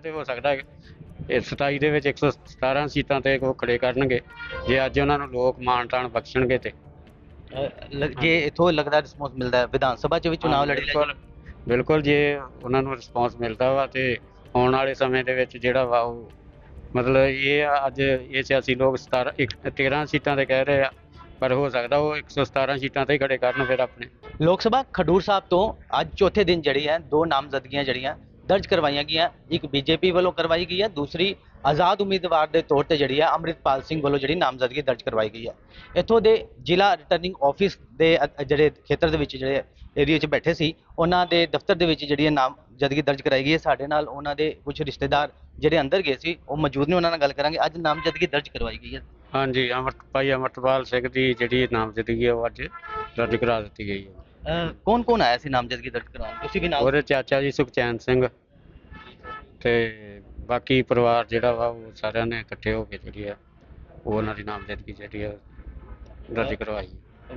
ਤੇ ਹੋ ਸਕਦਾ ਹੈ ਇਹ 27 ਦੇ ਵਿੱਚ 117 ਸੀਟਾਂ ਤੇ ਉਹ ਖੜੇ ਕਰਨਗੇ। ਜੇ ਅੱਜ ਉਹਨਾਂ ਨੂੰ ਲੋਕ ਮਾਣ ਤਾਣ ਬਖਸ਼ਣਗੇ ਤੇ। ਜੇ ਇਥੋਂ ਲੱਗਦਾ ਰਿਸਪੌਂਸ ਮਿਲਦਾ ਹੈ ਵਿਧਾਨ ਸਭਾ ਚ ਵੀ ਚੁਣਾਵ ਹਾਂ, ਲੜੀ ਬਿਲਕੁਲ। ਬਿਲਕੁਲ ਜੇ ਉਹਨਾਂ ਨੂੰ ਰਿਸਪੌਂਸ ਮਿਲਦਾ ਵਾ ਤੇ ਆਉਣ ਵਾਲੇ ਸਮੇਂ ਦੇ ਵਿੱਚ ਜਿਹੜਾ ਵਾ ਉਹ ਮਤਲਬ ਇਹ ਆ ਅੱਜ ਇਹ ਸਿਆਸੀ ਲੋਕ 17 ਇੱਕ- 13 ਸੀਟਾਂ ਤੇ ਕਹਿ ਰਹੇ ਆ ਪਰ ਹੋ ਸਕਦਾ ਉਹ 117 ਸੀਟਾਂ ਤੇ ਹੀ ਖੜੇ ਕਰਨ ਫਿਰ ਆਪਣੇ। ਲੋਕ ਸਭਾ ਖਡੂਰ ਸਾਹਿਬ ਤੋਂ ਅੱਜ ਚੌਥੇ ਦਿਨ ਜਿਹੜੀ ਹੈ ਦੋ ਨਾਮਜ਼ਦਗੀਆਂ ਜਿਹੜੀਆਂ ਦਰਜ ਕਰਵਾਈਆਂ ਗਈਆਂ। ਇੱਕ ਬੀਜੇਪੀ ਵੱਲੋਂ ਕਰਵਾਈ ਗਈ ਹੈ, ਦੂਸਰੀ ਆਜ਼ਾਦ ਉਮੀਦਵਾਰ ਦੇ ਤੌਰ ਤੇ ਜਿਹੜੀ ਹੈ, ਅੰਮ੍ਰਿਤਪਾਲ ਸਿੰਘ ਵੱਲੋਂ ਜਿਹੜੀ ਨਾਮਜ਼ਦਗੀ ਦਰਜ ਕਰਵਾਈ ਗਈ ਹੈ। ਇੱਥੋਂ ਦੇ ਜ਼ਿਲ੍ਹਾ ਰਿਟਰਨਿੰਗ ਆਫਿਸ ਦੇ ਜਿਹੜੇ ਖੇਤਰ ਦੇ ਵਿੱਚ ਜਿਹੜੇ ਏਰੀਆ 'ਚ ਬੈਠੇ ਸੀ, ਉਹਨਾਂ ਦੇ ਦਫ਼ਤਰ ਦੇ ਵਿੱਚ ਜਿਹੜੀ ਹੈ ਨਾਮਜ਼ਦਗੀ ਦਰਜ ਕਰਾਈ ਗਈ ਹੈ। ਸਾਡੇ ਨਾਲ ਉਹਨਾਂ ਦੇ ਕੁਝ ਰਿਸ਼ਤੇਦਾਰ ਜਿਹੜੇ ਅੰਦਰ ਗਏ ਸੀ, ਉਹ ਮੌਜੂਦ ਨੇ, ਉਹਨਾਂ ਨਾਲ ਗੱਲ ਕਰਾਂਗੇ। ਅੱਜ ਨਾਮਜ਼ਦਗੀ ਦਰਜ ਕਰਵਾਈ ਗਈ ਹੈ। ਹਾਂਜੀ, ਅਮਰਤ, ਭਾਈ ਅਮਰਤਪਾਲ ਸਿੰਘ ਦੀ ਜਿਹੜੀ ਨਾਮਜ਼ਦਗੀ ਹੈ, ਉਹ ਅੱਜ ਦਰਜ ਕਰਾ ਦਿੱਤੀ ਗਈ ਹੈ। ਕੌਣ ਕੌਣ ਆਇਆ ਸੀ ਨਾਮਜ਼ਦਗੀ ਦਰਜ ਕਰਾਉਣ? ਤੁਸੀਂ ਵੀ ਨਾਲ ਉਹਦੇ ਚਾਚਾ ਜੀ ਸੁਖਚੈਨ ਸਿੰਘ ਤੇ ਬਾਕੀ ਪਰਿਵਾਰ ਜਿਹੜਾ ਵਾ ਉਹ ਸਾਰਿਆਂ ਨੇ ਇਕੱਠੇ ਹੋ ਕੇ ਜਿਹੜੀ ਆ ਉਹ ਉਹਨਾਂ ਦੀ ਨਾਮਜ਼ਦਗੀ ਜਿਹੜੀ ਆ ਦਰਜ ਕਰਵਾਈ।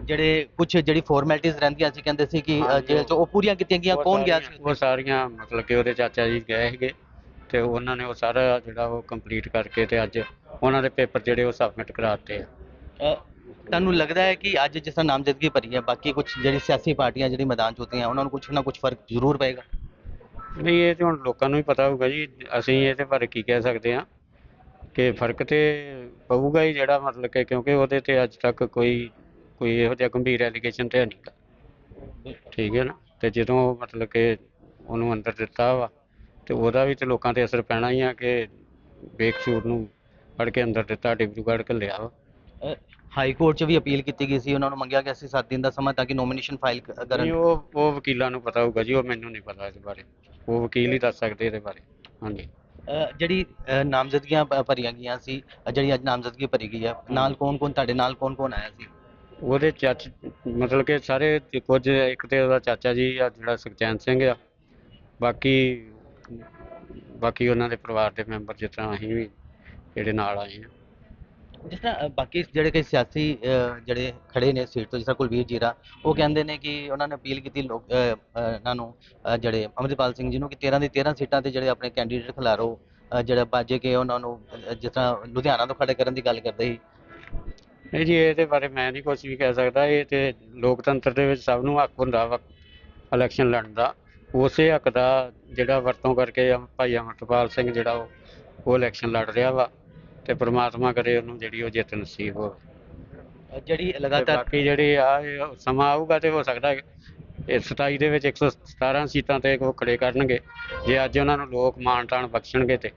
ਜਿਹੜੇ ਕੁਝ ਜਿਹੜੀ ਫਾਰਮੈਲਿਟੀਆਂ ਰਹਿੰਦੀਆਂ ਸੀ ਕਹਿੰਦੇ ਸੀ ਕਿ ਅ, ਜੇਲ੍ਹ 'ਚ ਉਹ ਪੂਰੀਆਂ ਕੀਤੀਆਂ ਗਈਆਂ ਉਹ ਕੌਣ ਗਿਆ ਸਾਰੀਆਂ- ਸੀ? ਉਹ ਸਾਰੀਆਂ ਮਤਲਬ ਕਿ ਉਹਦੇ ਚਾਚਾ ਜੀ ਗਏ ਸੀਗੇ ਤੇ ਉਹਨਾਂ ਨੇ ਉਹ ਸਾਰਾ ਜਿਹੜਾ ਉਹ ਕੰਪਲੀਟ ਕਰਕੇ ਤੇ ਅੱਜ ਉਹਨਾਂ ਦੇ ਪੇਪਰ ਜਿਹੜੇ ਉਹ ਸਬਮਿਟ ਕਰਾਤੇ ਆ। ਅ, ਤੁਹਾਨੂੰ ਲੱਗਦਾ ਹੈ ਕਿ ਅੱਜ ਜਿਸ ਤਰ੍ਹਾਂ ਨਾਮਜ਼ਦਗੀ ਭਰੀ ਹੈ ਬਾਕੀ ਕੁਝ ਜਿਹੜੀ ਸਿਆਸੀ ਪਾਰਟੀਆਂ ਜਿਹੜੀ ਮੈਦਾਨ 'ਚ ਹੁੰਦੀਆਂ ਉਹਨਾਂ ਨੂੰ ਕੁਝ ਨਾ ਕੁਝ ਫ਼ਰਕ ਜ਼ਰੂਰ ਪਏਗਾ? ਨਹੀਂ ਇਹ ਤੇ ਹੁਣ ਲੋਕਾਂ ਨੂੰ ਹੀ ਪਤਾ ਹੋਊਗਾ ਜੀ ਅਸੀਂ ਇਹਦੇ ਬਾਰੇ ਕੀ ਕਹਿ ਸਕਦੇ ਆ ਕਿ ਫ਼ਰਕ ਤੇ ਪਊਗਾ ਹੀ ਜਿਹੜਾ ਮਤਲਬ ਕਿ ਕਿਉਂਕਿ ਉਹਦੇ ਤੇ ਅੱਜ ਤੱਕ ਕੋਈ ਕੋਈ ਇਹੋ ਜਿਹਾ ਗੰਭੀਰ ਐਲੀਗੇਸ਼ਨ ਤੇ ਨਹੀਂ ਗਾ। ਠੀਕ ਹੈ ਨਾ? ਤੇ ਜਦੋਂ ਮਤਲਬ ਕਿ ਉਹਨੂੰ ਅੰਦਰ ਦਿੱਤਾ ਵਾ ਤੇ ਉਹਦਾ ਵੀ ਤੇ ਲੋਕਾਂ ਤੇ ਅਸਰ ਪੈਣਾ ਹੀ ਆ ਕਿ ਬੇਕਸੂਰ ਨੂੰ ਫੜ ਕੇ ਅੰਦਰ ਦਿੱਤਾ ਡਿਬਰੂਗੜ੍ਹ ਘੱਲਿਆ ਵਾ। ਹਾਈ ਕੋਰਟ 'ਚ ਵੀ ਅਪੀਲ ਕੀਤੀ ਗਈ ਸੀ ਉਹਨਾਂ ਨੂੰ ਮੰਗਿਆ ਗਿਆ ਸੀ 7 ਦਿਨ ਦਾ ਸਮਾਂ ਤਾਂ ਕਿ ਨੋਮੀਨੇਸ਼ਨ ਫਾਈਲ ਨਹੀਂ ਕਰਨ। ਉਹ ਉਹ ਵਕੀਲਾਂ ਨੂੰ ਪਤਾ ਹੋਊਗਾ ਜੀ ਉਹ ਮੈਨੂੰ ਨਹੀਂ ਪਤਾ ਇਸ ਬਾਰੇ। ਉਹ ਵਕੀਲ ਹੀ ਦੱਸ ਸਕਦੇ ਇਹਦੇ ਬਾਰੇ ਹਾਂਜੀ। ਜਿਹੜੀ ਨਾਮਜ਼ਦਗੀਆਂ ਭ- ਭਰੀਆਂ ਗਈਆਂ ਸੀ ਜਿਹੜੀ ਅੱਜ ਨਾਮਜ਼ਦਗੀ ਭਰੀ ਗਈ ਹੈ ਨਾਲ ਕੌਣ ਕੌਣ ਤੁਹਾਡੇ ਨਾਲ ਕੌਣ ਕੌਣ ਆਇਆ ਸੀ? ਉਹਦੇ ਚਾਚ ਮਤਲਬ ਕਿ ਸਾਰੇ ਤੇ ਕੁਝ ਇੱਕ ਤੇ ਉਹਦਾ ਚਾਚਾ ਜੀ ਆ ਜਿਹੜਾ ਸੁਖਚੈਨ ਸਿੰਘ ਆ। ਬਾਕੀ ਬਾਕੀ ਉਹਨਾਂ ਦੇ ਪਰਿਵਾਰ ਦੇ ਮੈਂਬਰ ਜਿਸ ਤਰ੍ਹਾਂ ਅਸੀਂ ਵੀ ਜਿਹੜੇ ਨਾਲ ਆਏ ਆ। ਜਿਸ ਤਰ੍ਹਾਂ ਬਾਕੀ ਜਿਹੜੇ ਕਈ ਸਿਆਸੀ ਜਿਹੜੇ ਖੜੇ ਨੇ ਸੀਟ ਤੋਂ, ਜਿਸ ਤਰ੍ਹਾਂ ਕੁਲਵੀਰ ਜੀਰਾ, ਉਹ ਕਹਿੰਦੇ ਨੇ ਕਿ ਉਹਨਾਂ ਨੇ ਅਪੀਲ ਕੀਤੀ ਲੋਕ ਇਹਨਾਂ ਨੂੰ ਜਿਹੜੇ ਅਮਰਿਤਪਾਲ ਸਿੰਘ ਜੀ ਨੂੰ ਕਿ 13 ਦੀ 13 ਸੀਟਾਂ ਤੇ ਜਿਹੜੇ ਆਪਣੇ ਕੈਂਡੀਡੇਟ ਖਿਲਾਰੋ ਜਿਹੜਾ ਬਾਜੇ ਕੇ ਉਹਨਾਂ ਨੂੰ ਜਿਸ ਤਰ੍ਹਾਂ ਲੁਧਿਆਣਾ ਤੋਂ ਖੜੇ ਕਰਨ ਦੀ ਗੱਲ ਕਰਦੇ ਸੀ। ਨਹੀਂ ਜੀ, ਇਹਦੇ ਬਾਰੇ ਮੈਂ ਨਹੀਂ ਕੁਝ ਵੀ ਕਹਿ ਸਕਦਾ। ਇਹ ਤੇ ਲੋਕਤੰਤਰ ਦੇ ਵਿੱਚ ਸਭ ਨੂੰ ਹੱਕ ਹੁੰਦਾ ਵਾ ਇਲੈਕਸ਼ਨ ਲੜਨ ਦਾ। ਉਸੇ ਹੱਕ ਦਾ ਜਿਹੜਾ ਵਰਤੋਂ ਕਰਕੇ ਭਾਈ ਅਮਰਤਪਾਲ ਸਿੰਘ ਜਿਹੜਾ ਉਹ ਇਲੈਕਸ਼ਨ ਲੜ ਰਿਹਾ ਵਾ। ਤੇ ਪ੍ਰਮਾਤਮਾ ਕਰੇ ਉਹਨੂੰ ਜਿਹੜੀ ਉਹ ਜਿੱਤ ਨਸੀਬ ਹੋਵੇ। ਜਿਹੜੀ ਤੇ ਲਗਾਤਾਰ ਬਾਕੀ ਜਿਹੜੀ ਆ ਇਹ ਸਮਾਂ ਆਊਗਾ ਤੇ ਹੋ ਸਕਦਾ ਹੈ ਇਹ 27 ਦੇ ਵਿੱਚ 117 ਸੀਟਾਂ ਤੇ ਉਹ ਖੜੇ ਕਰਨਗੇ। ਜੇ ਅੱਜ ਉਹਨਾਂ ਨੂੰ ਲੋਕ ਮਾਣ ਤਾਣ ਬਖਸ਼ਣਗੇ ਤੇ।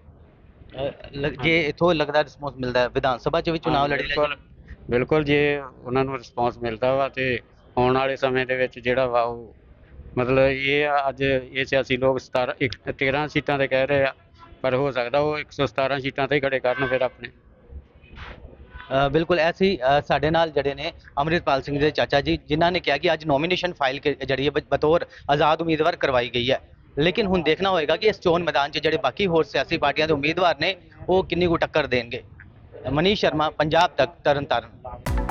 ਲ- ਜੇ ਇਥੋਂ ਲੱਗਦਾ ਰਿਸਪੌਂਸ ਮਿਲਦਾ ਹੈ ਵਿਧਾਨ ਸਭਾ 'ਚ ਵੀ ਚੁਣਾਵ ਹਾਂ, ਲੜੀ ਬਿਲਕੁਲ। ਬਿਲਕੁਲ ਜੇ ਉਹਨਾਂ ਨੂੰ ਰਿਸਪੌਂਸ ਮਿਲਦਾ ਵਾ ਤੇ ਆਉਣ ਵਾਲੇ ਸਮੇਂ ਦੇ ਵਿੱਚ ਜਿਹੜਾ ਵਾ ਉਹ ਮਤਲਬ ਇਹ ਆ ਅੱਜ ਇਹ ਸਿਆਸੀ ਲੋਕ 17 ਇੱਕ 13 ਸੀਟਾਂ ਤੇ ਕਹਿ ਰਹੇ ਆ। ਪਰ ਹੋ ਸਕਦਾ ਉਹ 117 ਸੀਟਾਂ ਤੇ ਹੀ ਖੜੇ ਕਰਨ ਫਿਰ ਆਪਣੇ। ਬਿਲਕੁਲ ਐਸੀ ਸਾਡੇ ਨਾਲ ਜਿਹੜੇ ਨੇ ਅੰਮ੍ਰਿਤਪਾਲ ਸਿੰਘ ਦੇ ਚਾਚਾ ਜੀ, ਜਿਨ੍ਹਾਂ ਨੇ ਕਿਹਾ ਕਿ ਅੱਜ ਨੋਮੀਨੇਸ਼ਨ ਫਾਈਲ ਜਿਹੜੀ ਹੈ, ਬਤੌਰ ਆਜ਼ਾਦ ਉਮੀਦਵਾਰ ਕਰਵਾਈ ਗਈ ਹੈ। ਲੇਕਿਨ ਹੁਣ ਦੇਖਣਾ ਹੋਏਗਾ ਕਿ ਇਸ ਚੋਣ ਮੈਦਾਨ 'ਚ ਜਿਹੜੇ ਬਾਕੀ ਹੋਰ ਸਿਆਸੀ ਪਾਰਟੀਆਂ ਦੇ ਉਮੀਦਵਾਰ ਨੇ, ਉਹ ਕਿੰਨੀ ਕੁ ਟੱਕਰ ਦੇਣਗੇ। ਮਨੀਸ਼ ਸ਼ਰਮਾ, ਪੰਜਾਬ ਤੱਕ, ਤਰਨਤਾਰਨ।